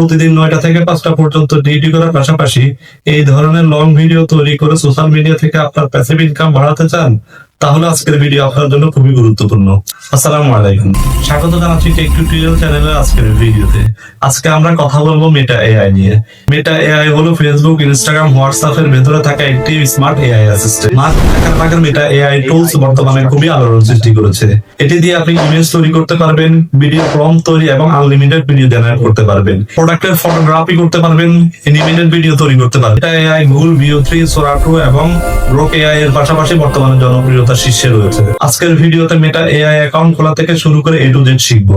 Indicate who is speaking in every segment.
Speaker 1: প্রতিদিন নয়টা থেকে পাঁচটা পর্যন্ত ডিউটি করার পাশাপাশি এই ধরনের লং ভিডিও তৈরি করে সোশ্যাল মিডিয়া থেকে আপনার প্যাসিভ ইনকাম বাড়াতে চান তাহলে আজকের ভিডিও আপনার জন্য খুবই গুরুত্বপূর্ণ। আসসালামু আলাইকুম। স্বাগত জানাচ্ছি টেক টিউটোরিয়াল চ্যানেলের আজকের ভিডিওতে আজকে আমরা কথা বলব মেটা এআই নিয়ে। মেটা এআই হলো ফেসবুক ইনস্টাগ্রাম হোয়াটসঅ্যাপ এর ভেতরে থাকা একটি স্মার্ট এআই অ্যাসিস্ট্যান্ট মার্কেট থাকার পাকের মেটা এআই টুলস বর্তমানে খুবই আলোড়ন সৃষ্টি করেছে। এটি দিয়ে আপনি ইমেজ তৈরি করতে পারবেন ভিডিও প্রম তৈরি এবং আনলিমিটেড ভিডিও জেনারেট করতে পারবেন। প্রোডাক্টের ফটোগ্রাফি করতে পারবেন অ্যানিমেটেড ভিডিও তৈরি করতে পারবেন। এটা AI Google Veo three Sora two এবং ব্রোক এআই এর পাশাপাশি বর্তমানে জনপ্রিয়তার শীর্ষে রয়েছে। আজকের ভিডিওতে মেটা এআই অ্যাকাউন্ট খোলা থেকে শুরু করে এ জেড শিখব।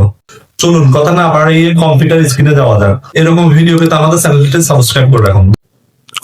Speaker 1: চলুন, কথা না বাড়িয়ে কম্পিউটার স্ক্রিনে যাওয়া যাক। এরকম ভিডিও পেতে আমাদের চ্যানেলটি সাবস্ক্রাইব করে রাখুন।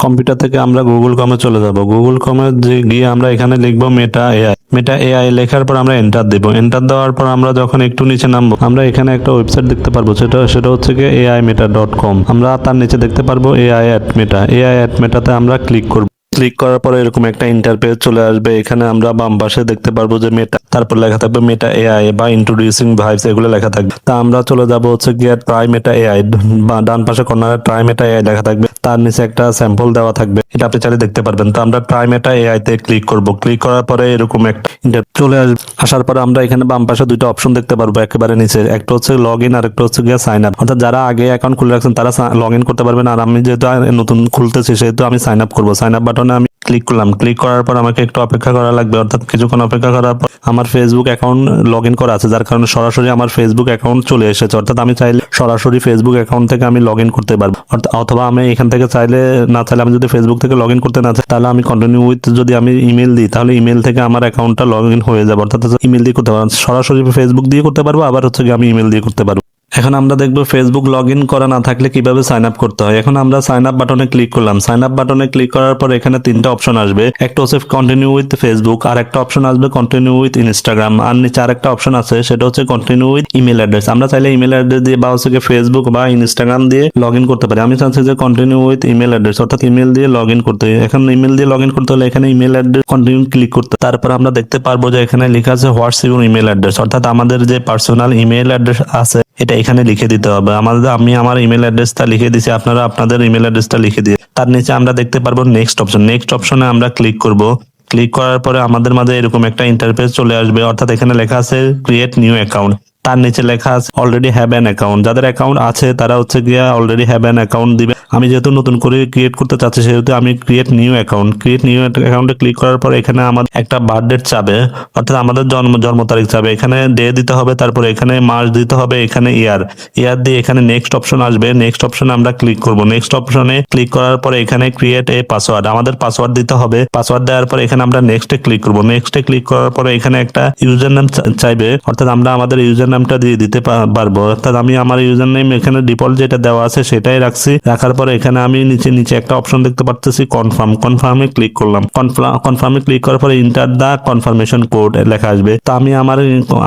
Speaker 2: কম্পিউটার থেকে আমরা গুগল কমে চলে যাব। গুগল কমে গিয়ে আমরা এখানে লিখব মেটা এআই মেটা এআই লেখার পর আমরা এন্টার দেব। এন্টার দেওয়ার পর আমরা যখন একটু নিচে নামবো, আমরা এখানে একটা ওয়েবসাইট দেখতে পারব। সেটা সেটা হচ্ছে কি এআই মেটা ডট কম আমরা তার নিচে দেখতে পারব AI at Meta AI at মেটাতে আমরা ক্লিক করব। ক্লিক করার পরে এরকম একটা ইন্টারপেজ চলে আসবে। এখানে আমরা বাম পাশে দেখতে পারব যে মেটা তারপর লেখা থাকবে মেটা এআই বা ইন্ট্রোডিউসিং ভাইবস এগুলো লেখা থাকবে। তা আমরা চলে যাব হচ্ছে গিয়ে ট্রাই মেটা এআই বা ডান পাশে কর্নারে ট্রাই মেটা এআই লেখা থাকবে। তার নিচে একটা স্যাম্পল দেওয়া থাকবে। এটা আপনি চাইলে দেখতে পারবেন। তো আমরা ট্রাই মেটা এআই তে ক্লিক করব। ক্লিক করার পরে এরকম একটা চলে আসবে আসার পরে আমরা এখানে বাম পাশে দুটো অপশন দেখতে পারব একেবারে নিচে। একটা হচ্ছে লগ ইন আর একটা হচ্ছে গিয়ে সাইন আপ অর্থাৎ যারা আগে অ্যাকাউন্ট খুলে রাখছেন, তারা লগ ইন করতে পারবেন। আর আমি যেহেতু নতুন খুলতেছি, সেহেতু আমি সাইন আপ করব। সাইন আপ বাটনে আমি ক্লিক করলাম। ক্লিক করার পর আমাকে একটু অপেক্ষা করা লাগবে। অর্থাৎ কিছুক্ষণ অপেক্ষা করার পর আমার ফেসবুক অ্যাকাউন্ট লগ ইন করা আছে, যার কারণে সরাসরি আমার ফেসবুক অ্যাকাউন্ট চলে এসেছে। অর্থাৎ আমি চাইলে সরাসরি ফেসবুক অ্যাকাউন্ট থেকে আমি লগ ইন করতে পারব। অথবা আমি এখান থেকে চাইলে না চাইলে আমি যদি ফেসবুক থেকে লগ ইন করতে না চাই, তাহলে আমি কন্টিনিউ উইথ যদি আমি ইমেল দিই, তাহলে ইমেল থেকে আমার অ্যাকাউন্টটা লগ ইন হয়ে যাবে। অর্থাৎ ইমেল দিয়ে করতে পারব। সরাসরি ফেসবুক দিয়ে করতে পারব, আবার হচ্ছে আমি ইমেল দিয়ে করতে পারব। এখন আমরা দেখব ফেসবুক লগ ইন করা না থাকলে কীভাবে সাইন আপ করতে হয়। এখন আমরা সাইন আপ বাটনে ক্লিক করলাম। সাইন আপ বাটনে ক্লিক করার পর এখানে তিনটা অপশন আসবে। একটা হচ্ছে কন্টিনিউ উইথ ফেসবুক আর একটা অপশন আসবে কন্টিনিউ উইথ ইনস্টাগ্রাম আর নিচে আর একটা অপশন আছে, সেটা হচ্ছে কন্টিনিউ উইথ ইমেল অ্যাড্রেস আমরা চাইলে ইমেল অ্যাড্রেস দিয়ে বা হচ্ছে ফেসবুক বা ইনস্টাগ্রাম দিয়ে লগ ইন করতে পারি। আমি চাচ্ছি যে কন্টিনিউ উইথ ইমেল অ্যাড্রেস অর্থাৎ ইমেল দিয়ে লগ ইন করতে। এখন ইমেল দিয়ে লগ ইন করতে হলে এখানে ইমেল অ্যাড্রেস কন্টিনিউ ক্লিক করতে। তারপর আমরা দেখতে পারব যে এখানে লেখা আছে হোয়াটস ইউর ইমেল অ্যাড্রেস অর্থাৎ আমাদের যে পার্সোনাল ইমেল অ্যাড্রেস আছে এটা এখানে লিখে দিতে হবে। আমাদের, আমি আমার ইমেল অ্যাড্রেসটা লিখে দিছি, আপনারা আপনাদের ইমেল অ্যাড্রেসটা লিখে দিয়ে। তার নিচে আমরা দেখতে পারব নেক্সট অপশন নেক্সট অপশনে আমরা ক্লিক করব। ক্লিক করার পরে আমাদের মাঝে এরকম একটা ইন্টারফেস চলে আসবে, অর্থাৎ এখানে লেখা আছে ক্রিয়েট নিউ অ্যাকাউন্ট তার নিচে লেখা আছে অলরেডি হ্যাভ অ্যান অ্যাকাউন্ট যাদের অ্যাকাউন্ট আছে, তারা হচ্ছে গিয়ে অলরেডি হ্যাভ অ্যান অ্যাকাউন্ট দিবে। আমি যেহেতু নতুন করে ক্রিয়েট করতে চাচ্ছি, সেহেতু আমি create new account create new অ্যাকাউন্টে ক্লিক করার পর এখানে আমার একটা বার্থডে চাবে, অর্থাৎ আমাদের জন্ম জন্ম তারিখ চাবে। এখানে ডে দিতে হবে, তারপরে এখানে মাস দিতে হবে, এখানে ইয়ার ইয়ার দিয়ে এখানে নেক্সট অপশন আসবে। নেক্সট অপশনে আমরা ক্লিক করব। নেক্সট অপশনে ক্লিক করার পরে এখানে ক্রিয়েট এ পাসওয়ার্ড আমাদের পাসওয়ার্ড দিতে হবে। পাসওয়ার্ড দেওয়ার পরে এখানে আমরা নেক্সটে ক্লিক করব। নেক্সটে ক্লিক করার পরে এখানে একটা ইউজার নাম চাইবে, অর্থাৎ আমরা আমাদের ইউজার নামটা দিয়ে দিতে পারব। অর্থাৎ আমি আমার ইউজার নেম এখানে ডিফল্ট যেটা দেওয়া আছে সেটাই রাখছি। রাখার পরে এখানে আমি নিচে নিচে একটা অপশন দেখতে পারতেছি কনফার্ম কনফার্মে ক্লিক করলাম। কনফার্মে ক্লিক করার পরে ইন্টার দা কনফার্মেশন কোড লেখা আসবে। তো আমি আমার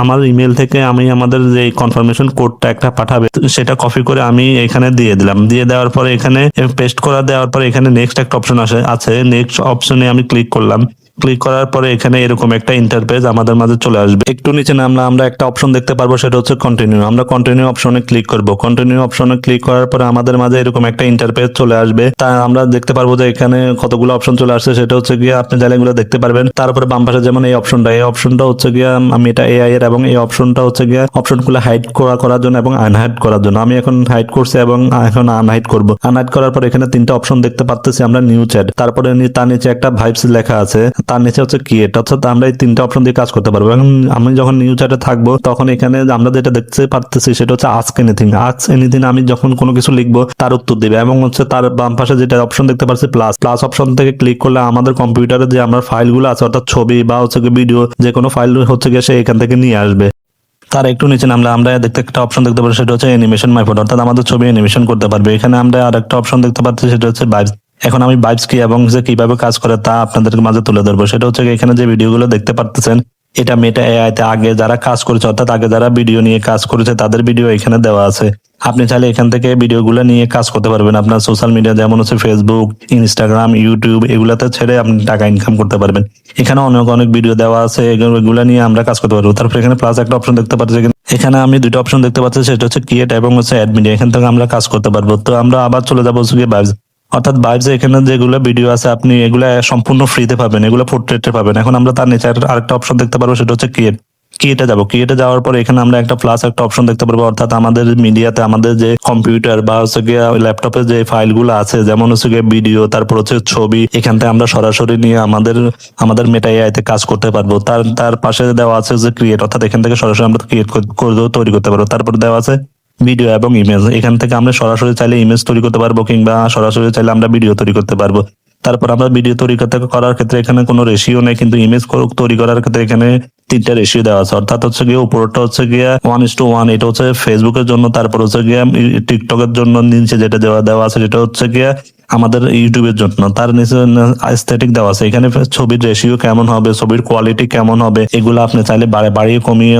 Speaker 2: আমার ইমেল থেকে আমি আমাদের যে কনফার্মেশন কোডটা একটা পাঠাবে, সেটা কপি করে আমি এখানে দিয়ে দিলাম। দিয়ে দেওয়ার পরে এখানে পেস্ট করা দেওয়ার পরে এখানে নেক্সট একটা অপশন আছে। নেক্সট অপশনে আমি ক্লিক করলাম। ক্লিক করার পরে এখানে এরকম একটা ইন্টারপেজ আমাদের মাঝে চলে আসবে। একটু নিচে নামলে আমরা একটা অপশন দেখতে পারব, সেটা হচ্ছে কন্টিনিউ আমরা কন্টিনিউ অপশনে ক্লিক করব। কন্টিনিউ অপশনে ক্লিক করার পরে আমাদের মাঝে এরকম একটা ইন্টারপেজ চলে আসবে। তা আমরা দেখতে পারব যে এখানে কতগুলো অপশন চলে আসছে, সেটা হচ্ছে গিয়ে আপনি চাইলে এগুলো দেখতে পারবেন। তারপরে বাম পাশে যেমন এই অপশনটা এই অপশনটা হচ্ছে গিয়ে আমি এটা এআই এর এবং এই অপশনটা হচ্ছে গিয়ে অপশনগুলো হাইড করা করার জন্য এবং আনহাইড করার জন্য। আমি এখন হাইড করছি এবং এখন আনহাইড করব। আনহাইড করার পর এখানে তিনটা অপশন দেখতে পাচ্ছি আমরা নিউ চ্যাট তারপরে তার নিচে একটা ভাইবস লেখা আছে। তার নিচে হচ্ছে ক্রিয়েট অর্থাৎ আমরা এই তিনটা অপশন দিয়ে কাজ করতে পারব। এখন আমি যখন নিউ চ্যাটে থাকব, তখন এখানে আমরা যেটা দেখতে পারতেছি সেটা হচ্ছে আস্ক এনিথিং আস্ক এনিথিং আমি যখন কোনো কিছু লিখব, তার উত্তর দিবে এবং হচ্ছে তার বাম পাশে যেটা অপশন দেখতে পাচ্ছি প্লাস প্লাস অপশন থেকে ক্লিক করলে আমাদের কম্পিউটারে যে আমার ফাইলগুলো আছে, অর্থাৎ ছবি বা হচ্ছে ভিডিও যে কোনো ফাইল হচ্ছে গিয়ে সে এখান থেকে নিয়ে আসবে। তার একটু নিচে নামলে আমরা দেখতে একটা অপশন দেখতে পারি সেটা হচ্ছে অ্যানিমেশন মাই ফটো অর্থাৎ আমাদের ছবি অ্যানিমেশন করতে পারবে। এখানে আমরা আর একটা অপশন দেখতে পাচ্ছি সেটা হচ্ছে ভাইবস এখন আমি ভাইবস কি এবং যে কীভাবে কাজ করে তা আপনাদের মাঝে তুলে ধরবো। সেটা হচ্ছে এখানে যে ভিডিওগুলো দেখতে পারতেছেন, এটা মেটা এআইতে আগে যারা কাজ করেছে, অর্থাৎ আগে যারা ভিডিও নিয়ে কাজ করেছে, তাদের ভিডিও এখানে দেওয়া আছে। আপনি চাইলে এখান থেকে ভিডিওগুলো নিয়ে কাজ করতে পারবেন। আপনার সোশ্যাল মিডিয়া যেমন হচ্ছে ফেসবুক ইনস্টাগ্রাম ইউটিউব এগুলাতে ছেড়ে আপনি টাকা ইনকাম করতে পারবেন। এখানে অনেক অনেক ভিডিও দেওয়া আছে, এগুলো নিয়ে আমরা কাজ করতে পারব। তারপর এখানে প্লাস একটা অপশন দেখতে পাচ্ছি এখানে- আমি দুটো অপশন দেখতে পাচ্ছি, সেটা হচ্ছে ক্রিয়েট এবং হচ্ছে অ্যাড মিডিয়া এখান থেকে আমরা কাজ করতে পারব। তো আমরা আবার চলে যাব অর্থাৎ ভাইবস এখানে যেগুলো ভিডিও আছে, আপনি এগুলো সম্পূর্ণ ফ্রিতে পাবেন, এগুলো পোর্ট্রেটে পাবেন। এখন আমরা তার নিচে আর- আরেকটা অপশন দেখতে পারব, সেটা হচ্ছে ক্রিয়েট কিয়েটে যাব। কিয়েটে যাওয়ার পর এখানে আমরা একটা প্লাস একটা অপশন দেখতে পারব, অর্থাৎ আমাদের মিডিয়াতে আমাদের যে কম্পিউটার বা হচ্ছে গিয়ে ল্যাপটপে যে ফাইলগুলো আছে, যেমন হচ্ছে গিয়ে ভিডিও তারপর হচ্ছে ছবি, এখান থেকে আমরা সরাসরি নিয়ে আমাদের আমাদের মেটা এআইতে কাজ করতে পারব। তার তার পাশে দেওয়া আছে যে ক্রিয়েট অর্থাৎ এখান থেকে সরাসরি আমরা ক্রিয়েট তৈরি করতে পারব। তারপর দেওয়া আছে ভিডিও এবং ইমেজ এখান থেকে আমরা সরাসরি চাইলে ইমেজ তৈরি করতে পারব কিংবা সরাসরি চাইলে আমরা ভিডিও তৈরি করতে পারব। তারপর আমরা ভিডিও তৈরি করার ক্ষেত্রে এখানে কোনো রেশিও নেই, কিন্তু ইমেজ তৈরি করার ক্ষেত্রে এখানে তিনটা রেশিও দেওয়া আছে। অর্থাৎ হচ্ছে গিয়ে উপরটা হচ্ছে গিয়ে ওয়ান ইস টু ওয়ান এটা হচ্ছে ফেসবুকের জন্য, তারপর হচ্ছে গিয়ে টিকটকের জন্য নিচে যেটা দেওয়া দেওয়া আছে, সেটা হচ্ছে গিয়ে আমাদের ইউটিউবের জন্য। তার নিচে এস্থেটিক দেওয়া আছে। এখানে ছবির রেশিও কেমন হবে, ছবির কোয়ালিটি কেমন হবে, এগুলো আপনি চাইলে বাড়ে- বাড়িয়ে কমিয়ে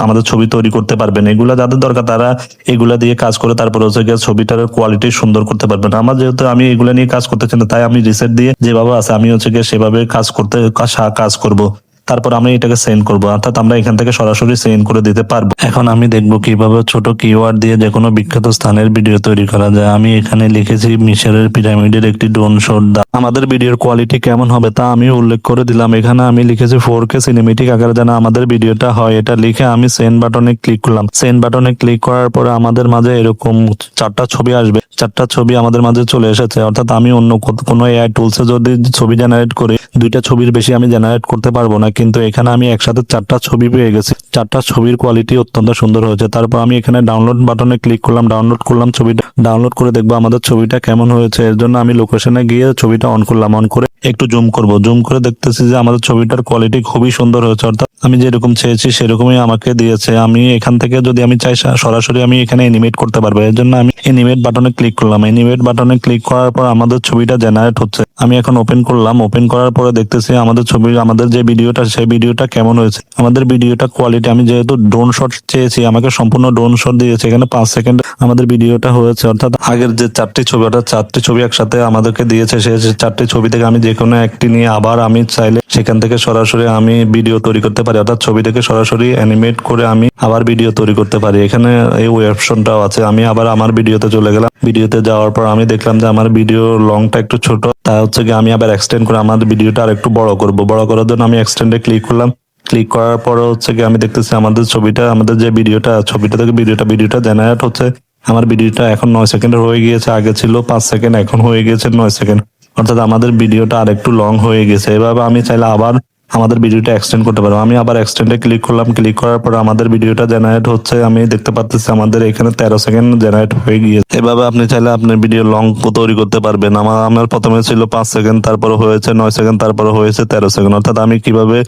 Speaker 2: আমাদের ছবি তৈরি করতে পারবেন। এগুলো যাদের দরকার, তারা এগুলা দিয়ে কাজ করে তারপরে হচ্ছে গিয়ে ছবিটার কোয়ালিটি সুন্দর করতে পারবেন। আমার যেহেতু আমি এগুলো নিয়ে কাজ করতেছি না, তাই আমি রিসেট দিয়ে যেভাবে আছে, আমি হচ্ছে গিয়ে সেভাবে কাজ করতে কাজ করব। তারপর আমি এটাকে সেন্ড করব। অর্থাৎ আমরা এখান থেকে সরাসরি সেন্ড করে দিতে পারব। এখন আমি দেখব কীভাবে ছোট কিওয়ার্ড দিয়ে যে কোনো বিখ্যাত স্থানের ভিডিও তৈরি করা যায়। আমি এখানে লিখেছি মিশরের পিরামিডের একটি ড্রোন শট আমাদের ভিডিওর কোয়ালিটি কেমন হবে তা আমি উল্লেখ করে দিলাম। এখানে আমি লিখেছি ফোর কে সিনেমেটিক আকারে যেন আমাদের ভিডিওটা হয়। এটা লিখে আমি সেন্ড বাটনে ক্লিক করলাম। সেন্ড বাটনে ক্লিক করার পরে আমাদের মাঝে এরকম চারটা ছবি আসবে। চারটা ছবি আমাদের মাঝে চলে এসেছে। অর্থাৎ আমি অন্য কোনো এআই টুলসে যদি ছবি জেনারেট করি, দুইটা ছবির বেশি আমি জেনারেট করতে পারব না। কিন্তু এখানে আমি একসাথে চারটা ছবি পেয়ে গেছি। চারটা ছবির কোয়ালিটি অত্যন্ত সুন্দর হয়েছে। তারপর আমি এখানে ডাউনলোড বাটনে ক্লিক করলাম ডাউনলোড করলাম ছবিটা। ডাউনলোড করে দেখব আমাদের ছবিটা কেমন হয়েছে। এর জন্য আমি লোকেশনে গিয়ে ছবিটা অন করলাম। অন করে একটু জুম করব। জুম করে দেখতেছি যে আমাদের ছবিটার কোয়ালিটি খুবই সুন্দর হয়েছে। অর্থাৎ আমি যেরকম চেয়েছি সেরকমই আমাকে দিয়েছে। আমি এখান থেকে যদি আমি চাই সরাসরি আমি এখানে এনিমেট করতে পারব। এর জন্য আমি এনিমেট বাটনে ক্লিক করলাম। এনিমেট বাটনে ক্লিক করার পর আমাদের ছবিটা জেনারেট হচ্ছে। আমি এখন ওপেন করলাম। ওপেন করার পরে দেখতেছি আমাদের ছবি, আমাদের যে ভিডিওটা, সেই ভিডিওটা কেমন হয়েছে? আমাদের ভিডিওটা কোয়ালিটি আমি যেহেতু ড্রোন শট চেয়েছি, আমাকে সম্পূর্ণ ড্রোন শট দিয়েছে, এখানে পাঁচ সেকেন্ড আমাদের ভিডিওটা হয়েছে। অর্থাৎ আগের যে চারটি ছবি, অর্থাৎ চারটি ছবি একসাথে আমাদেরকে দিয়েছে যে চারটি ছবি থেকে আমি যে কোনো একটি নিয়ে আবার আমি চাইলে সেখান থেকে সরাসরি আমি ভিডিও তৈরি করতে পারি। অর্থাৎ ছবি থেকে সরাসরি অ্যানিমেট করে আমি আবার ভিডিও তৈরি করতে পারি। এখানে এই অপশনটাও আছে। আমি আবার আমার ভিডিওতে চলে গেলাম। ভিডিওতে যাওয়ার পর আমি দেখলাম যে আমার ভিডিও লংটা একটু ছোট। হচ্ছে গিয়ে আমি আবার এক্সটেন্ড করে আমাদের ভিডিওটা আর একটু বড় করব। বড় করার জন্য আমি এক্সটেন্ডে ক্লিক করলাম। ক্লিক করার পরে হচ্ছে কি আমি দেখতেছি আমাদের ছবিটা, আমাদের যে ভিডিওটা ছবিটা থেকে ভিডিওটা ভিডিওটা জেনারেট হচ্ছে। আমার ভিডিওটা এখন নয় সেকেন্ডের হয়ে গিয়েছে, আগে ছিল পাঁচ সেকেন্ড এখন হয়ে গিয়েছে নয় সেকেন্ড অর্থাৎ আমাদের ভিডিওটা আর একটু লং হয়ে গেছে। এভাবে আমি চাইলে আবার আমাদের ভিডিওটা এক্সটেন্ড করতে পারব আমি আবার এক্সটেন্ডে ক্লিক করলাম। ক্লিক করার পর আমাদের ভিডিওটা জেনারেট হচ্ছে। আমি দেখতে পাচ্ছি আমাদের এখানে তেরো সেকেন্ড জেনারেট হয়ে গিয়েছে। এভাবে আপনি চাইলে আপনার ভিডিও লং তৈরি করতে পারবেন। আমার আমার প্রথমে ছিল পাঁচ সেকেন্ড তারপরে হয়েছে নয় সেকেন্ড তারপরে হয়েছে তেরো সেকেন্ড অর্থাৎ আমি কীভাবে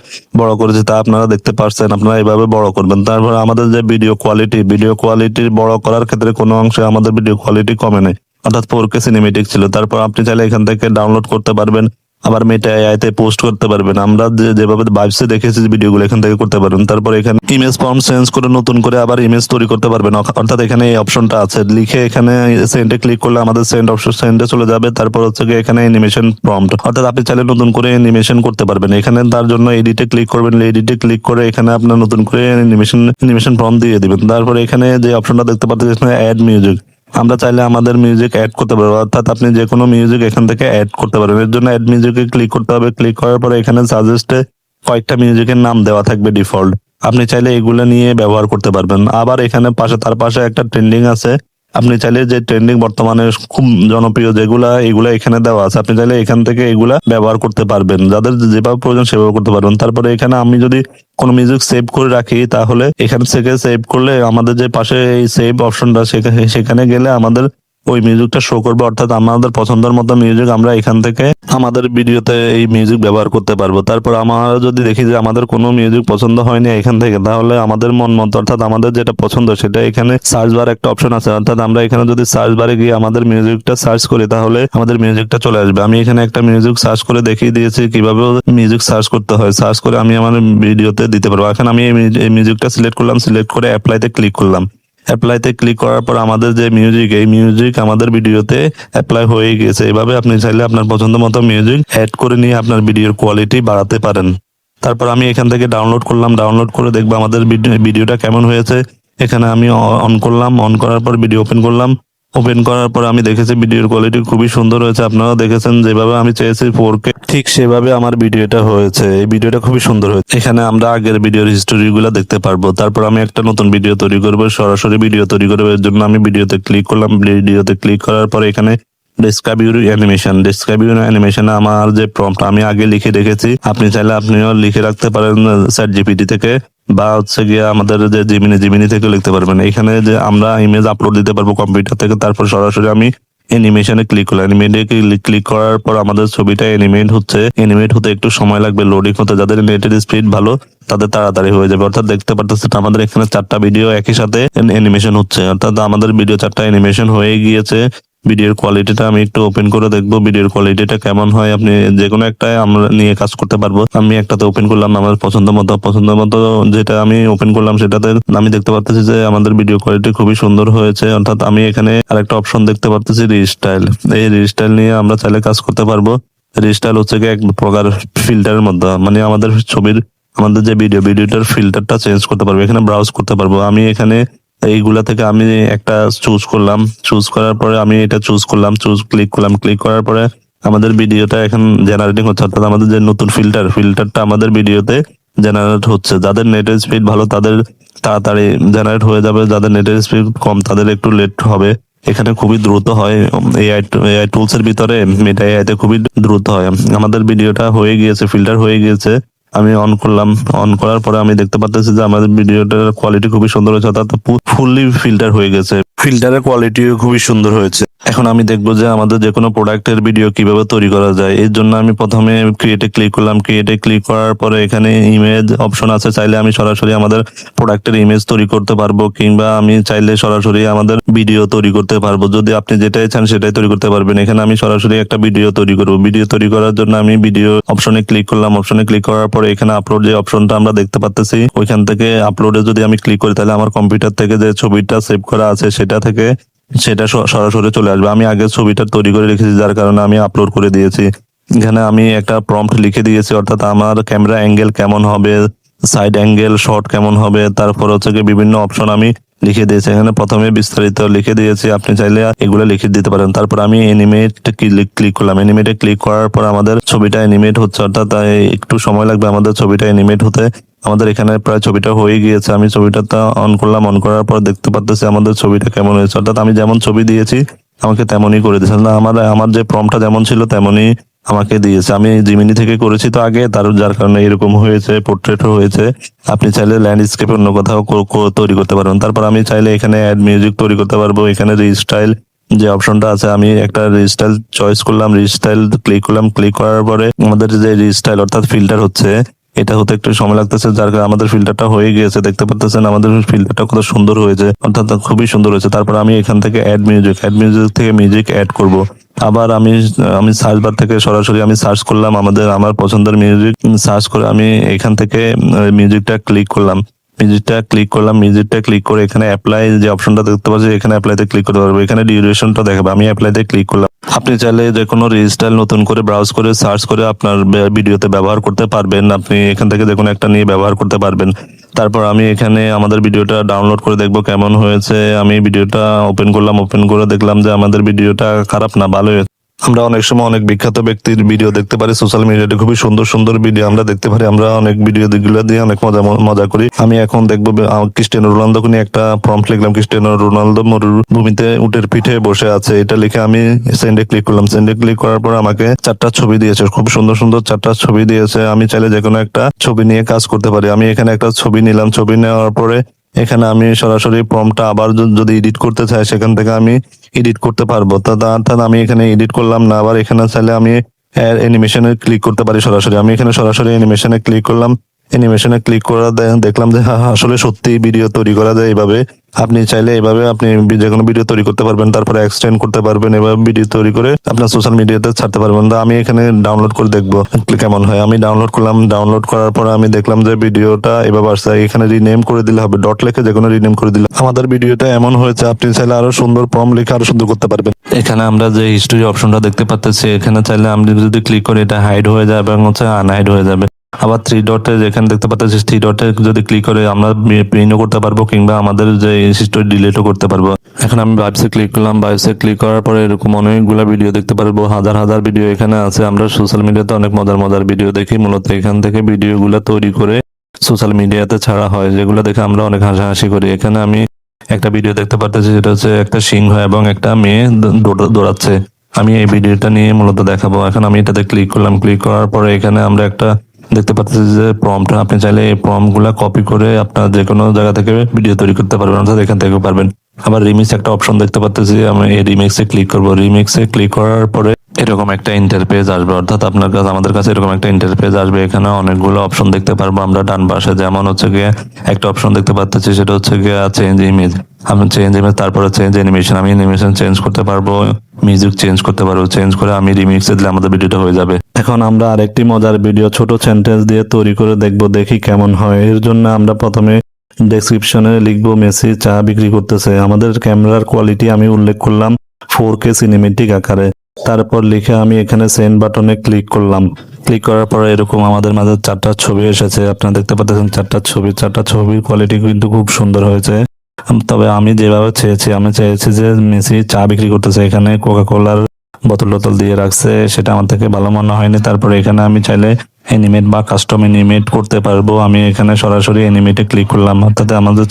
Speaker 2: বড় করেছি তা আপনারা দেখতে পারছেন। আপনারা এভাবে বড় করবেন। তারপর আমাদের যে ভিডিও কোয়ালিটি ভিডিও কোয়ালিটি বড় করার ক্ষেত্রে কোনো অংশে আমাদের ভিডিও কোয়ালিটি কমে নেই। অর্থাৎ ফোর কে সিনেমেটিক ছিল। তারপর আপনি চাইলে এখান থেকে ডাউনলোড করতে পারবেন। আবার মেটা এআইতে পোস্ট করতে পারবেন আমরা যেভাবে ভাইবসে দেখেছি ভিডিওগুলো এখান থেকে করতে পারবেন। তারপর এখানে ইমেজ ফর্ম চেঞ্জ করে নতুন করে আবার ইমেজ তৈরি করতে পারবেন। অর্থাৎ এখানে এই অপশনটা আছে। লিখে এখানে সেন্ডে ক্লিক করলে আমাদের সেন্ড অপশন সেন্ডে চলে যাবে। তারপর হচ্ছে গিয়ে এখানে অ্যানিমেশন প্রম্পট অর্থাৎ আপনি চাইলে নতুন করে অ্যানিমেশন করতে পারবেন। এখানে তার জন্য এডিটে ক্লিক করবেন। এডিটে ক্লিক করে এখানে আপনার নতুন করে অ্যানিমেশন অ্যানিমেশন ফর্ম দিয়ে দিবেন। তারপর এখানে যে অপশনটা দেখতে পাচ্ছেন অ্যাড মিউজিক আমরা চাইলে আমাদের মিউজিক অ্যাড করতে পারব। অর্থাৎ আপনি যে কোনো মিউজিক এখান থেকে অ্যাড করতে পারবেন। এর জন্য অ্যাড মিউজিকে ক্লিক করতে হবে। ক্লিক করার পরে এখানে সাজেস্টে কয়েকটা মিউজিকের নাম দেওয়া থাকবে ডিফল্ট আপনি চাইলে এগুলো নিয়ে ব্যবহার করতে পারবেন। আবার এখানে পাশে, তার পাশে একটা ট্রেন্ডিং আছে। আপনি চাইলে যে ট্রেন্ডিং বর্তমানে খুব জনপ্রিয় যেগুলা, এগুলা এখানে দেওয়া আছে, আপনি চাইলে এখান থেকে এগুলা ব্যবহার করতে পারবেন। যাদের যেভাবে প্রয়োজন সেভাবে করতে পারবেন। তারপরে এখানে আমি যদি কোনো মিউজিক সেভ করে রাখি, তাহলে এখান থেকে সেভ করলে আমাদের যে পাশে এই সেভ অপশনটা সেখানে সেখানে গেলে আমাদের ওই মিউজিকটা শো করবে, অর্থাৎ আমাদের পছন্দের মতো মিউজিক আমরা এখান থেকে আমাদের ভিডিওতে এই মিউজিক ব্যবহার করতে পারব। তারপর আমরা যদি দেখি যে আমাদের কোনো মিউজিক পছন্দ হয়নি এখান থেকে, তাহলে আমাদের মন মতো, অর্থাৎ আমাদের যেটা পছন্দ সেটা এখানে সার্চ বার একটা অপশন আছে। অর্থাৎ আমরা এখানে যদি সার্চ বারে গিয়ে আমাদের মিউজিকটা সার্চ করি, তাহলে আমাদের মিউজিকটা চলে আসবে। আমি এখানে একটা মিউজিক সার্চ করে দেখিয়ে দিয়েছি কীভাবে মিউজিক সার্চ করতে হয়। সার্চ করে আমি আমার ভিডিওতে দিতে পারব। এখন আমি এই মিউ- এই মিউজিকটা সিলেক্ট করলাম সিলেক্ট করে অ্যাপ্লাইতে ক্লিক করলাম। অ্যাপ্লাইতে ক্লিক করার পর আমাদের যে মিউজিক এই মিউজিক আমাদের ভিডিওতে অ্যাপ্লাই হয়ে গেছে। এভাবে আপনি চাইলে আপনার পছন্দ মতো মিউজিক অ্যাড করে নিয়ে আপনার ভিডিওর কোয়ালিটি বাড়াতে পারেন। তারপর আমি এখান থেকে ডাউনলোড করলাম। ডাউনলোড করে দেখব আমাদের ভিডিও- ভিডিওটা কেমন হয়েছে। এখানে আমি অন করলাম। অন করার পর ভিডিও ওপেন করলাম। ওপেন করার পর আমি দেখেছি ভিডিওর কোয়ালিটি খুবই সুন্দর হয়েছে। আপনারা দেখেছেন যেভাবে আমি চেয়েছি ফোর কে ঠিক সেভাবে আমার ভিডিওটা হয়েছে। এই ভিডিওটা খুবই সুন্দর হয়েছে। এখানে আমরা আগের ভিডিওর হিস্টোরি গুলো দেখতে পারব। তারপর আমি একটা নতুন ভিডিও তৈরি করব। সরাসরি ভিডিও তৈরি করব। এর জন্য আমি ভিডিওতে ক্লিক করলাম। ভিডিওতে ক্লিক করার পর এখানে ডেসক্রাইবিউর অ্যানিমেশন ডেসক্রাইবিউর অ্যানিমেশন আমার যে প্রম্পট আমি আগে লিখে রেখেছি, আপনি চাইলে আপনিও লিখে রাখতে পারেন স্যার জিপিটি থেকে বা হচ্ছে গিয়ে আমাদের যে জিমিনি জিমিনি থেকে লিখতে পারবেন। এখানে যে আমরা ইমেজ আপলোড দিতে পারব কম্পিউটার থেকে, তারপর সরাসরি আমি অ্যানিমেশনে ক্লিক করলাম। অ্যানিমেটে ক্লিক করার পর আমাদের ছবিটা অ্যানিমেট হচ্ছে। অ্যানিমেট হতে একটু সময় লাগবে লোডিং হতে। যাদের নেটের স্পিড ভালো, তাদের তাড়াতাড়ি হয়ে যাবে। অর্থাৎ দেখতে পারতেছেন, আমাদের এখানে চারটা ভিডিও একই সাথে অ্যানিমেশন হচ্ছে। অর্থাৎ আমাদের ভিডিও চারটা অ্যানিমেশন হয়ে গিয়েছে। ভিডিওর কোয়ালিটিটা আমি একটু ওপেন করে দেখব, ভিডিওর কোয়ালিটিটা কেমন হয়, আপনি যে কোনো একটাই আমরা নিয়ে কাজ করতে পারব। আমি একটাতে ওপেন করলাম, আমার পছন্দ মতো পছন্দ মতো যেটা আমি ওপেন করলাম সেটাতে আমি দেখতে পাচ্ছি যে আমাদের ভিডিও কোয়ালিটি খুবই সুন্দর হয়েছে। অর্থাৎ আমি এখানে আরেকটা অপশন দেখতে পাচ্ছি রিস্টাইল এই রিস্টাইল নিয়ে আমরা চাইলে কাজ করতে পারব। রিস্টাইল হচ্ছে এক প্রকার ফিল্টারের মধ্যে মানে আমাদের ছবির, আমাদের যে ভিডিও ভিডিওটার ফিল্টারটা চেঞ্জ করতে পারব, এখানে ব্রাউজ করতে পারব। আমি এখানে এইগুলা থেকে আমি একটা চুজ করলাম। চুজ করার পরে আমি এটা চুজ করলাম চুজ ক্লিক করলাম। ক্লিক করার পরে আমাদের ভিডিওটা এখন জেনারেটিং হচ্ছে। অর্থাৎ আমাদের যে নতুন ফিল্টার ফিল্টারটা আমাদের ভিডিওতে জেনারেট হচ্ছে। যাদের নেটের স্পিড ভালো, তাদের তাড়াতাড়ি জেনারেট হয়ে যাবে। যাদের নেটের স্পিড কম, তাদের একটু লেট হবে। এখানে খুবই দ্রুত হয়। এআই এআই টুলস এর ভিতরে মেটা এআই তে খুবই দ্রুত হয়। আমাদের ভিডিওটা হয়ে গিয়েছে ফিল্টার হয়ে গিয়েছে। আমি অন করলাম অন করার পরে আমি দেখতে পাচ্ছি যে আমাদের ভিডিওটার কোয়ালিটি খুবই সুন্দর হয়েছে, অর্থাৎ ফুললি ফিল্টার হয়ে গেছে। ফিল্টারের কোয়ালিটিও খুবই সুন্দর হয়েছে। এখন আমি দেখব যে আমাদের যে কোনো প্রোডাক্টের ভিডিও কীভাবে তৈরি করা যায়। এর জন্য আমি প্রথমে ক্রিয়েটে ক্লিক করলাম। ক্রিয়েটে ক্লিক করার পরে এখানে ইমেজ অপশন আছে। চাইলে আমি সরাসরি আমাদের প্রোডাক্টের ইমেজ তৈরি করতে পারব, কিংবা আমি চাইলে সরাসরি আমাদের ভিডিও তৈরি করতে পারব। যদি আপনি যেটাই চান সেটাই তৈরি করতে পারবেন। এখানে আমি সরাসরি একটা ভিডিও তৈরি করব। ভিডিও তৈরি করার জন্য আমি ভিডিও অপশনে ক্লিক করলাম। অপশনে ক্লিক করার পরে এখানে আপলোড যে অপশনটা আমরা দেখতে পাচ্তেছি ওইখান থেকে আপলোডে যদি আমি ক্লিক করি, তাহলে আমার কম্পিউটার থেকে যে ছবিটা সেভ করা আছে সেটা থেকে সেটা সরাসরি চলে আসবে। আমি আগে ছবিটা তৈরি করে রেখেছি, যার কারণে আমি আপলোড করে দিয়েছি। এখানে আমি একটা প্রম্পট লিখে দিয়েছি, অর্থাৎ আমার ক্যামেরা অ্যাঙ্গেল কেমন হবে সাইড অ্যাঙ্গেল শর্ট কেমন হবে, তারপর হচ্ছে বিভিন্ন অপশন আমি লিখে দিয়েছি। এখানে প্রথমে বিস্তারিত লিখে দিয়েছি, আপনি চাইলে এগুলো লিখে দিতে পারেন। তারপর আমি এনিমেট ক্লিক করলাম। এনিমেটে ক্লিক করার পর আমাদের ছবিটা এনিমেট হচ্ছে, অর্থাৎ একটু সময় লাগবে আমাদের ছবিটা এনিমেট হতে। আমাদের এখানে প্রায় ছবিটা হয়ে গিয়েছে। আমি ছবিটা অন করলাম অন করার পর দেখতে পাচ্তেছি আমাদের ছবিটা কেমন হয়েছে। অর্থাৎ আমি যেমন ছবি দিয়েছি, আমাকে তেমনই করে দিয়েছে। না, আমার আমার যে প্রমটা যেমন ছিল, তেমনই আমাকে দিয়েছে। আমি জিমিনি থেকে করেছি তো আগে, তার, যার কারণে এরকম হয়েছে পোর্ট্রেটও হয়েছে। আপনি চাইলে ল্যান্ডস্কেপ অন্য কোথাও তৈরি করতে পারবেন তারপর আমি চাইলে এখানে অ্যাড মিউজিক তৈরি করতে পারব। এখানে রিস্টাইল যে অপশনটা আছে, আমি একটা রিস্টাইল চয়েস করলাম। রিস্টাইল ক্লিক করলাম। ক্লিক করার পরে আমাদের যে রিস্টাইল অর্থাৎ ফিল্টার হচ্ছে এটা হতে একটু সময় লাগতেছে, যার কারণে আমাদের ফিল্টারটা হয়ে গিয়েছে, দেখতে পাচ্ছেন আমাদের ফিল্টারটা কত সুন্দর হয়েছে, অর্থাৎ খুবই সুন্দর হয়েছে। তারপর আমি এখান থেকে অ্যাড মিউজিক অ্যাড মিউজিক থেকে মিউজিক অ্যাড করব। আবার আমি আমি সার্চ বার থেকে সরাসরি আমি সার্চ করলাম আমাদের, আমার পছন্দের মিউজিক সার্চ করে আমি এখান থেকে মিউজিকটা ক্লিক করলাম। মিউজিকটা ক্লিক করলাম মিউজিকটা ক্লিক করে এখানে অ্যাপ্লাই যে অপশনটা দেখতে পাচ্ছি, এখানে অ্যাপ্লাইতে ক্লিক করতে পারব। এখানে ডিউরেশনটা দেখাবে, আমি অ্যাপ্লাইতে ক্লিক করলাম। আপনি চাইলে যে কোনো রিস্টাইল নতুন করে ব্রাউজ করে সার্চ করে আপনার ভিডিওতে ব্যবহার করতে পারবেন। আপনি এখান থেকে যে কোনো একটা নিয়ে ব্যবহার করতে পারবেন। তারপর আমি এখানে আমাদের ভিডিওটা ডাউনলোড করে দেখব কেমন হয়েছে। আমি ভিডিওটা ওপেন করলাম ওপেন করে দেখলাম যে আমাদের ভিডিওটা খারাপ না ভালো হয়েছে। আমরা অনেক সময় অনেক বিখ্যাত ব্যক্তির ভিডিও দেখতে পারি সোশ্যাল মিডিয়াতে খুবই সুন্দর সুন্দর ভিডিও আমরা দেখতে পারি, আমরা অনেক ভিডিও গুলো দিয়ে অনেক মজা মজা করি। আমি এখন দেখব ক্রিস্টিয়ানো রোনালদো নিয়ে একটা প্রম্পট লিখলাম ক্রিস্টিয়ানো রোনালদো মরুভূমিতে উটের পিঠে বসে আছে। এটা লিখে আমি সেন্ডে ক্লিক করলাম। সেন্ডে ক্লিক করার পর আমাকে চারটা ছবি দিয়েছে, খুব সুন্দর সুন্দর চারটা ছবি দিয়েছে। আমি চাইলে যে কোনো একটা ছবি নিয়ে কাজ করতে পারি। আমি এখানে একটা ছবি নিলাম, ছবি নেওয়ার পরে এখানে আমি সরাসরি প্রমটা আবার যদি এডিট করতে চাই, সেখান থেকে আমি এডিট করতে পারব। অর্থাৎ আমি এখানে এডিট করলাম না, আবার এখানে চাইলে আমি অ্যানিমেশনে ক্লিক করতে পারি সরাসরি। আমি এখানে সরাসরি অ্যানিমেশনে ক্লিক করলাম। অ্যানিমেশনে ক্লিক করা দেখলাম যে আসলে সত্যি ভিডিও তৈরি করা যায় এইভাবে আপনি চাইলে এভাবে আপনি যে কোনো ভিডিও তৈরি করতে পারবেন, তারপরে এক্সটেন্ড করতে পারবেন, এভাবে ভিডিও তৈরি করে আপনার সোশ্যাল মিডিয়াতে ছাড়তে পারবেন। তো আমি এখানে ডাউনলোড করে দেখব কেমন হয়। আমি ডাউনলোড করলাম ডাউনলোড করার পর আমি দেখলাম যে ভিডিওটা এভাবে আসছে। এখানে রিনেম করে দিলে হবে ডট লেখে যে কোনো রিনেম করে দিলে। আমাদের ভিডিওটা এমন হয়েছে, আপনি চাইলে আরও সুন্দর ফর্ম লিখে আরও সুন্দর করতে পারবেন। এখানে আমরা যে হিস্টোরি অপশনটা দেখতে পাচ্ছি, এখানে চাইলে আমি যদি ক্লিক করি, এটা হাইড হয়ে যাবে এবং হচ্ছে আনহাইড হয়ে যাবে। আবার থ্রি ডটে যেখানে দেখতে পাচ্ছি থ্রি ডটে যদি ক্লিক করে আমরা প্রিন্টও করতে পারব কিংবা আমাদের যে হিস্টোরি ডিলিটও করতে পারব। এখন আমি ভাইবসে ক্লিক করলাম। ভাইবসে ক্লিক করার পরে এরকম অনেকগুলো ভিডিও দেখতে পারব। হাজার হাজার ভিডিও এখানে আছে। আমরা সোশ্যাল মিডিয়াতে অনেক মজার মজার ভিডিও দেখি। মূলত এখান থেকে ভিডিওগুলো তৈরি করে সোশ্যাল মিডিয়াতে ছাড়া হয়, যেগুলো দেখে আমরা অনেক হাসাহাসি করি। এখানে আমি একটা ভিডিও দেখতে পারতেছি যেটা হচ্ছে একটা সিংহ এবং একটা মেয়ে দৌড়- দৌড়াচ্ছে। আমি এই ভিডিওটা নিয়ে মূলত দেখাবো। এখন আমি এটাতে ক্লিক করলাম। ক্লিক করার পরে এখানে আমরা একটা দেখতে পাচ্ছি যে প্রম্পট আপনি চাইলে এই প্রম্পটগুলা কপি করে আপনার যে কোনো জায়গা থেকে ভিডিও তৈরি করতে পারবেন, অর্থাৎ এখান থেকেও পারবেন। আবার রিমিক্স একটা অপশন দেখতে পাচ্ছি আমি এই রিমিক্সে ক্লিক করব। রিমিক্সে ক্লিক করার পরে এরকম একটা ইন্টারপেজ আসবে, অর্থাৎ আপনার কাছে, আমাদের কাছে এরকম একটা ইন্টারপেজ আসবে। এখানে অনেকগুলো অপশন দেখতে পারব আমরা ডান পাশে। যেমন হচ্ছে গিয়ে একটা অপশন দেখতে পাচ্ছি সেটা হচ্ছে গিয়ে চেঞ্জ ইমেজ আমি চেঞ্জ ইমেজ তারপরে চেঞ্জ অ্যানিমেশন আমি অ্যানিমেশন চেঞ্জ করতে পারব মিউজিক চেঞ্জ করতে পারব। চেঞ্জ করে আমি রিমিক্সে দিলে আমাদের ভিডিওটা হয়ে যাবে। এখন আমরা আরেকটি মজার ভিডিও ছোট সেন্টেন্স দিয়ে তৈরি করে দেখব, দেখি কেমন হয়। এর জন্য আমরা প্রথমে ডেসক্রিপশনে লিখব, মেসি চা বিক্রি করতেছে। আমাদের ক্যামেরার কোয়ালিটি আমি উল্লেখ করলাম ফোর কে সিনেমেটিক আকারে। তারপর লিখে আমি এখানে সেন্ড বাটনে ক্লিক করলাম। ক্লিক করার পরে এরকম আমাদের মাঝে চারটা ছবি এসেছে। আপনারা দেখতে পাচ্ছেন চারটা ছবি। চারটা ছবির কোয়ালিটি কিন্তু খুব সুন্দর হয়েছে। তবে আমি যেভাবে চেয়েছি, আমি চেয়েছি যে মেসি চা বিক্রি করতেছে। এখানে কোকা কোলার বোতল টোতল দিয়ে রাখছে, সেটা আমার থেকে ভালো মনে হয়নি। তারপরে এখানে আমি চাইলে অ্যানিমেট বা কাস্টম অ্যানিমেট করতে পারব। আমি এখানে সরাসরি অ্যানিমেটে ক্লিক করলাম। অর্থাৎ আমাদের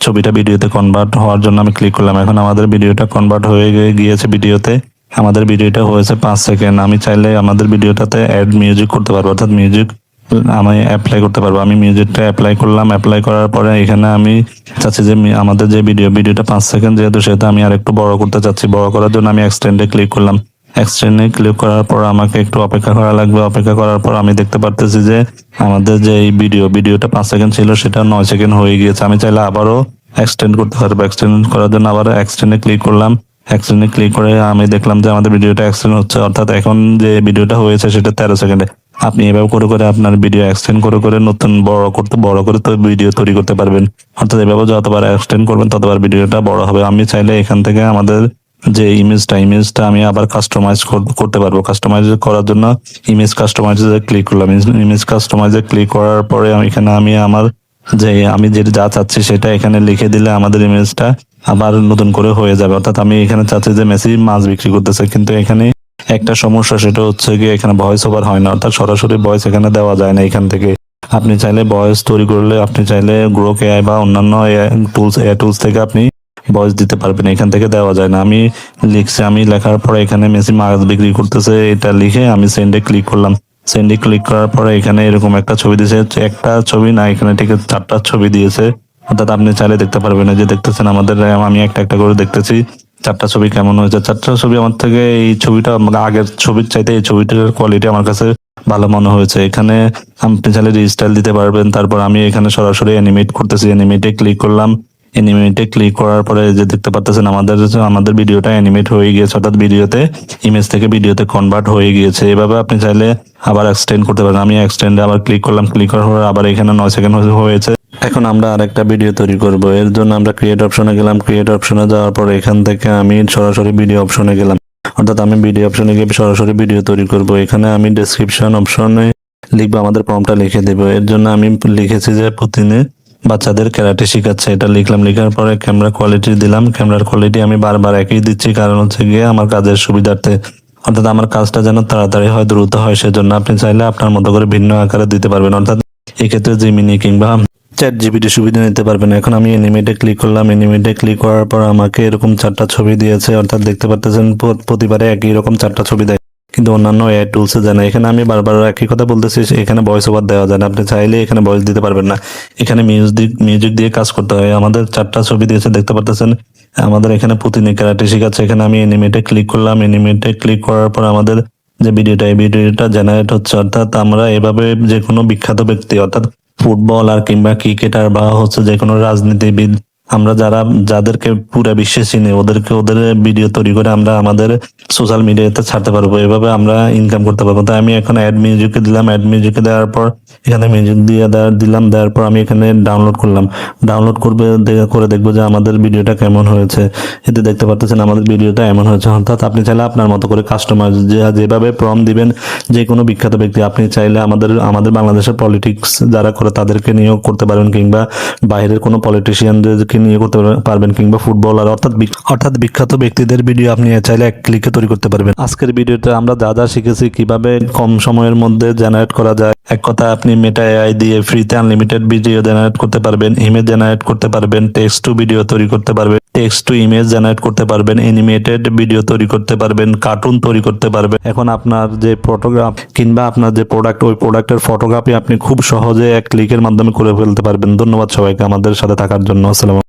Speaker 2: ছবিটা ভিডিওতে কনভার্ট হওয়ার জন্য আমি ক্লিক করলাম। এখন আমাদের ভিডিওটা কনভার্ট হয়ে গিয়ে- গিয়েছে ভিডিওতে আমাদের ভিডিওটা হয়েছে পাঁচ সেকেন্ড আমি চাইলে আমাদের ভিডিওটাতে অ্যাড মিউজিক করতে পারব। অর্থাৎ মিউজিক আমি অ্যাপ্লাই করতে পারব। আমি মিউজিকটা অ্যাপ্লাই করলাম। অ্যাপ্লাই করার পরে এখানে আমি চাচ্ছি যে আমাদের যে ভিডিও ভিডিওটা পাঁচ সেকেন্ড যেহেতু সেটা আমি আর একটু বড় করতে চাচ্ছি। বড় করার জন্য আমি এক্সটেন্ডে ক্লিক করলাম। এক্সটেন্ডে ক্লিক করার পর আমাকে একটু অপেক্ষা করা লাগবে। অপেক্ষা করার পর আমি দেখতে পারতেছি যে আমাদের যে এই ভিডিও ভিডিওটা পাঁচ সেকেন্ড ছিল, সেটা নয় সেকেন্ড হয়ে গিয়েছে। আমি চাইলে আবারও এক্সটেন্ড করতে পারব। এক্সটেন্ড করার জন্য আবার এক্সটেন্ডে ক্লিক করলাম। এক্সটেন্ডে ক্লিক করে আমি দেখলাম যে আমাদের ভিডিওটা এক্সটেন্ড হচ্ছে। অর্থাৎ এখন যে ভিডিওটা হয়েছে, সেটা তেরো সেকেন্ডে আপনি এভাবে করে করে আপনার ভিডিও এক্সটেন্ড করে করে নতুন বড় করতে, বড় করে তো ভিডিও তৈরি করতে পারবেন। অর্থাৎ এভাবে যতবার এক্সটেন্ড করবেন ততবার ভিডিওটা বড় হবে। আমি চাইলে এখান থেকে আমাদের যে ইমেজটা ইমেজটা আমি আবার কাস্টমাইজ করতে পারব। কাস্টমাইজ করার জন্য ইমেজ কাস্টমাইজে ক্লিক করলাম। ইমেজ কাস্টমাইজে ক্লিক করার পরে আমি এখানে আমি আমার যে, আমি যেটা যা চাচ্ছি সেটা এখানে লিখে দিলে আমাদের ইমেজটা আবার নতুন করে হয়ে যাবে। অর্থাৎ আমি এখানে চাচ্ছি যে মেসি মাছ বিক্রি করতেছে, কিন্তু এখানে একটা সমস্যা, সেটা হচ্ছে গিয়ে এখানে ভয়েস ওভার হয় না, অর্থাৎ সরাসরি ভয়েস এখানে দেওয়া যায় না এখান থেকে। আপনি চাইলে ভয়েস তৈরি করলে, আপনি চাইলে গ্রো এআই বা অন্যান্য টুলস এআই টুলস থেকে আপনি ভয়েস দিতে পারবেন, এখান থেকে দেওয়া যায় না। আমি লিখছি, আমি লেখার পরে এখানে মেসি মাছ বিক্রি করতেছে, এটা লিখে আমি সেন্ডে ক্লিক করলাম। সেন্ডে ক্লিক করার পরে এখানে এরকম একটা ছবি দিয়েছে, একটা ছবি না, এখানে ঠিক চারটা ছবি দিয়েছে। অর্থাৎ আপনি চাইলে দেখতে পারবেন যে দেখতেছেন আমাদের আমি একটা একটা করে দেখতেছি। চারটা ছবি কেমন হয়েছে? চারটা ছবি আমার থেকে এই ছবিটা আমার আগের ছবির চাইতে এই ছবিটার কোয়ালিটি আমার কাছে ভালো মনে হয়েছে। এখানে আপনি চাইলে রিস্টাইল দিতে পারবেন। তারপর আমি এখানে সরাসরি অ্যানিমেট করতেছি। অ্যানিমেটে ক্লিক করলাম। অ্যানিমেটে ক্লিক করার পরে যে দেখতে পাচ্ছেন আমাদের আমাদের ভিডিওটা অ্যানিমেট হয়ে গিয়েছে। অর্থাৎ ভিডিওতে ইমেজ থেকে ভিডিওতে কনভার্ট হয়ে গিয়েছে। এভাবে আপনি চাইলে আবার এক্সটেন্ড করতে পারেন। আমি এক্সটেন্ডে আবার ক্লিক করলাম। ক্লিক করার পরে আবার এখানে নয় সেকেন্ড হয়েছে। এখন আমরা আরেকটা ভিডিও তৈরি করব। এর জন্য আমরা ক্রিয়েট অপশনে গেলাম। ক্রিয়েট অপশনে যাওয়ার পর এখান থেকে আমি সরাসরি ভিডিও অপশনে গেলাম। অর্থাৎ আমি ভিডিও অপশনে গিয়ে সরাসরি ভিডিও তৈরি করব। এখানে আমি ডেসক্রিপশন অপশনে লিখব, আমাদের প্রমটা লিখে দেবো। এর জন্য আমি লিখেছি যে প্রতিদিনে বাচ্চাদের ক্যারাটে শেখাচ্ছে। এটা লিখলাম। লেখার পরে ক্যামেরা কোয়ালিটি দিলাম। ক্যামেরার কোয়ালিটি আমি বারবার একই দিচ্ছি। কারণ হচ্ছে গিয়ে আমার কাজের সুবিধার্থে। অর্থাৎ আমার কাজটা যেন তাড়াতাড়ি হয়, দ্রুত হয়, সেজন্য আপনি চাইলে আপনার মতো করে ভিন্ন আকারে দিতে পারবেন। অর্থাৎ এক্ষেত্রে জিমিনি কিংবা চ্যাট জিবিটি সুবিধা নিতে পারবেন। এখন আমি এনিমেটে ক্লিক করলাম। এনিমেটে ক্লিক করার পর আমাকে এরকম চারটা ছবি দিয়েছে। অর্থাৎ দেখতে পাচ্ছেন প্রতিবারে একই রকম চারটা ছবি দেয়। কিন্তু অন্যান্য এআই টুলসে যায় না। এখানে আমি বারবার একই কথা বলতেছি, এখানে ভয়েস ওভার দেওয়া যায় না। আপনি চাইলে এখানে ভয়েস দিতে পারবেন না। এখানে মিউজিক মিউজিক দিয়ে কাজ করতে হয়। আমাদের চারটা ছবি দিয়েছে, দেখতে পাচ্ছেন আমাদের এখানে পুতিনি ক্যারাটে শেখাচ্ছে এখানে আমি এনিমেটে ক্লিক করলাম। এনিমেটে ক্লিক করার পর আমাদের যে ভিডিওটা এই ভিডিওটা জেনারেট হচ্ছে। অর্থাৎ আমরা এভাবে যে কোনো বিখ্যাত ব্যক্তি, অর্থাৎ ফুটবলার কিংবা ক্রিকেটার বা হচ্ছে যে কোনো রাজনীতিবিদ আমরা যারা, যাদেরকে পুরো বিশ্বে চিনি, ওদেরকে, ওদের ভিডিও তৈরি করে আমরা আমাদের সোশ্যাল মিডিয়াতে ছাড়তে পারব। এভাবে আমরা ইনকাম করতে পারব। তাই আমি এখন অ্যাড মিউজিকে দিলাম। অ্যাড মিউজিকে দেওয়ার পর, এখানে মিউজিক দিয়ে দিলাম, দেওয়ার পর আমি এখানে ডাউনলোড করলাম। ডাউনলোড করবে করে দেখব যে আমাদের ভিডিওটা কেমন হয়েছে। এতে দেখতে পাচ্ছেন আমাদের ভিডিওটা এমন হয়েছে। অর্থাৎ আপনি চাইলে আপনার মতো করে কাস্টমার যেভাবে প্রম দিবেন, যে কোনো বিখ্যাত ব্যক্তি, আপনি চাইলে আমাদের আমাদের বাংলাদেশের পলিটিক্স যারা করে তাদেরকে নিয়োগ করতে পারবেন, কিংবা বাইরের কোনো পলিটিশিয়ানদেরকে নিয়ে করতে পারবেন কিংবা ফুটবলার অর্থাৎ অর্থাৎ বিখ্যাত ব্যক্তিদের ভিডিও আপনি চাইলে এক ক্লিকে তৈরি করতে পারবেন। আজকের ভিডিওতে আমরা যা যা শিখেছি, কীভাবে কম সময়ের মধ্যে জেনারেট করা যায়, এক কথা আপনি মেটা এআই দিয়ে ফ্রিতে আনলিমিটেড ভিডিও জেনারেট করতে পারবেন ইমেজ জেনারেট করতে পারবেন টেক্সট টু ভিডিও তৈরি করতে পারবেন টেক্সট টু ইমেজ জেনারেট করতে পারবেন অ্যানিমেটেড ভিডিও তৈরি করতে পারবেন কার্টুন তৈরি করতে পারবেন। এখন আপনার যে ফটোগ্রাফ কিংবা আপনার যে প্রোডাক্ট ওই প্রোডাক্টের ফটোগ্রাফি আপনি খুব সহজে এক ক্লিকের মাধ্যমে করে ফেলতে পারবেন। ধন্যবাদ সবাইকে আমাদের সাথে থাকার জন্য। আসসালাম